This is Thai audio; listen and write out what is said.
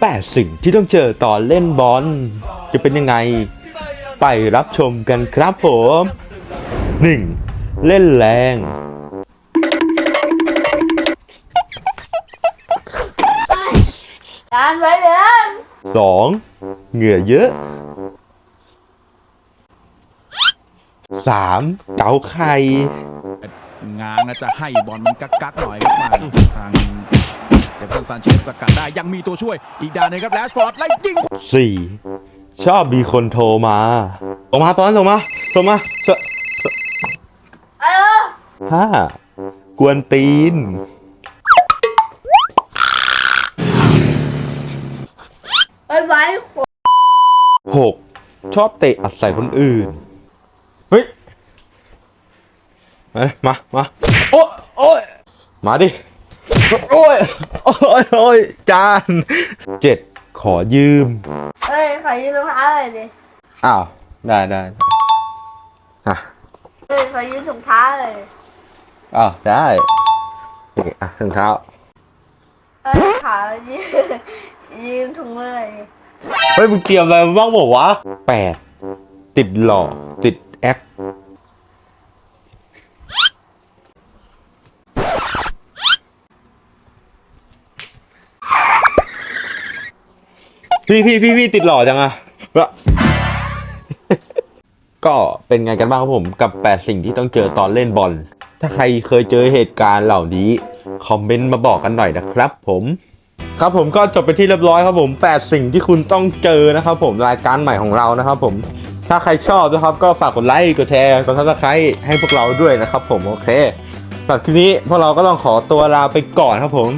แปดสิ่งที่ต้องเจอตอนเล่นบอลจะเป็นยังไง ไปรับชมกันครับผม 1. เล่นแรง การไปเดิน 2. เหงื่อเยอะ 3. เกาไข่ งางนะจะให้บอลมันกักกักๆหน่อยครับมาทางเดฟสั นซานเชสสกัดได้ยังมีตัวช่วยอีกด้านหนึงครับแลชฟอร์ดไล่ยิง 4. ชอบมีคนโทรมาส่งมาปอนส่งมาส่งมาสเออห้ากวนตีนไปไปขวหกชอบเตะอัดใส่คนอื่น เฮ้ยเอ้ยมา มา โอ้โอ้ยมาดิ โอ้ย โอ้ยโอ้ยจานเจ็ดขอยืมเฮ้ยขอยืมรองเท้าหน่อยดิอ้าว ได้ได้อะเฮ้ยขอยืมถุงเท้าหน่อยดิอ้าวได้นี่อะถุงเท้าเฮ้ยขอยืมยืมถุงมือหน่อยดิเฮ้ยมึงเตรียมอะไรมาบ้างบอกวะแปดติดหลอติดแอค พี่พี่พี่พี่ติดหล่อจังอะก็เป็นไงกันบ้างครับผมกับ 8 สิ่งที่ต้องเจอตอนเล่นบอล ถ้าใครเคยเจอเหตุการณ์เหล่านี้ คอมเมนต์มาบอกกันหน่อยนะครับผมครับผมก็จบไปที่เรียบร้อยครับผม 8 สิ่งที่คุณต้องเจอนะครับผมรายการใหม่ของเรานะครับผมถ้าใครชอบนะครับก็ฝากกดไลค์กดแชร์กดซับสไครต์ให้พวกเราด้วยนะครับผมโอเคสำหรับคลิปนี้พวกเราก็ต้องขอตัวลาไปก่อนครับผม